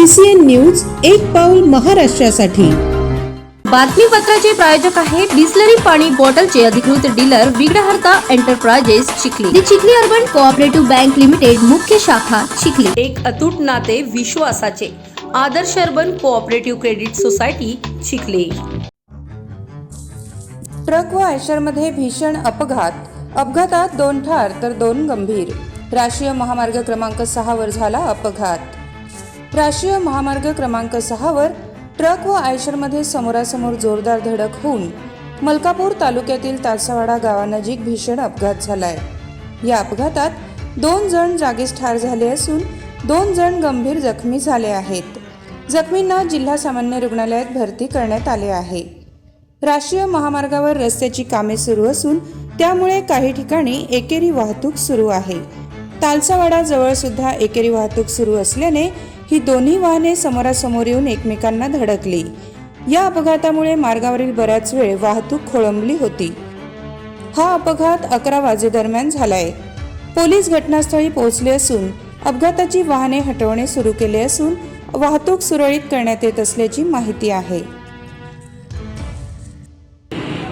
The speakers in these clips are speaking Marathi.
सीसीएन न्यूज एक पाऊल महाराष्ट्रासाठी. बातमीपत्राचे प्रायोजक आहे बिस्लरी पाणी बॉटलचे अधिकृत dealer Vighnaharta enterprises Chikhli. The Chikhli urban cooperative bank limited मुख्य शाखा चिखली. एक अतूट नाते विश्वासाचे. Adarsh urban cooperative credit society Chikhli. Truck व आयशरमध्ये भीषण अपघात. अपघातात दोन ठार तर दोन गंभीर. राष्ट्रीय महामार्ग क्रमांक सहावर झाला अपघात. राष्ट्रीय महामार्ग क्रमांक सहावर ट्रक व आयशरमध्ये समोरासमोर जोरदार धडक होऊन मलकापूर तालुक्यातील तारसावाडा गावानजीक भीषण अपघात झालाय. या अपघातात दोन जण जागीच ठार झाले असून दोन जण गंभीर जखमी झाले आहेत. जखमींना जिल्हा सामान्य रुग्णालयात भरती करण्यात आले आहे. राष्ट्रीय महामार्गावर रस्त्याची कामे सुरू असून त्यामुळे काही ठिकाणी एकेरी वाहतूक सुरू आहे. तालसावाडा जवळ सुद्धा एकेरी वाहतूक सुरू असल्याने ही दोन्ही वाहने समोरासमोर येऊन एकमेकांना धडकली. या अपघातामुळे मार्गावरील बराच वेळ वाहतूक खोळंबली होती. हा अपघात अकरा वाजेदरम्यान झालाय. पोलीस घटनास्थळी पोहोचले असून अपघाताची वाहने हटवणे सुरू केले असून वाहतूक सुरळीत करण्यात येत असल्याची माहिती आहे.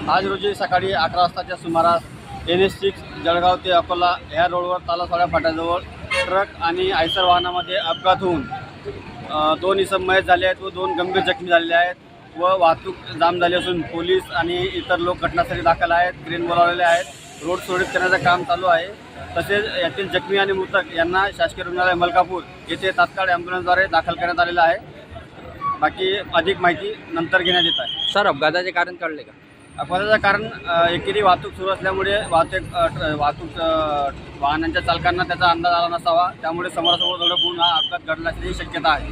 आज रोजी सकाळी अकरा वाजताच्या सुमारास एन एस सिक्स जळगाव ते अकोला या रोडवर तालासवाड्या फाट्याजवळ ट्रक आणि आयसर वाहनामध्ये अपघात होऊन दोन इसम मयत झाले आहेत व दोन गंभीर जखमी झालेले आहेत व वाहतूक जाम झाली असून पोलीस आणि इतर लोक घटनास्थळी दाखल आहेत क्रेन बोलावलेले आहेत. रोड सुरळीत करण्याचं काम चालू आहे. तसेच यातील जखमी आणि मृतक यांना शासकीय रुग्णालय मलकापूर येथे तात्काळ ॲम्ब्युलन्सद्वारे दाखल करण्यात आलेलं आहे. बाकी अधिक माहिती नंतर घेण्यात येत आहे. सर अपघाताचे कारण कळले का? अपघाताचं कारण एकेरी वाहतूक सुरू असल्यामुळे वाहतूक ट्र- वाहतूक वाहनांच्या चालकांना त्याचा अंदाज आला नसावा. त्यामुळे समोरासमोर धडक हा अपघात घडण्याची शक्यता आहे.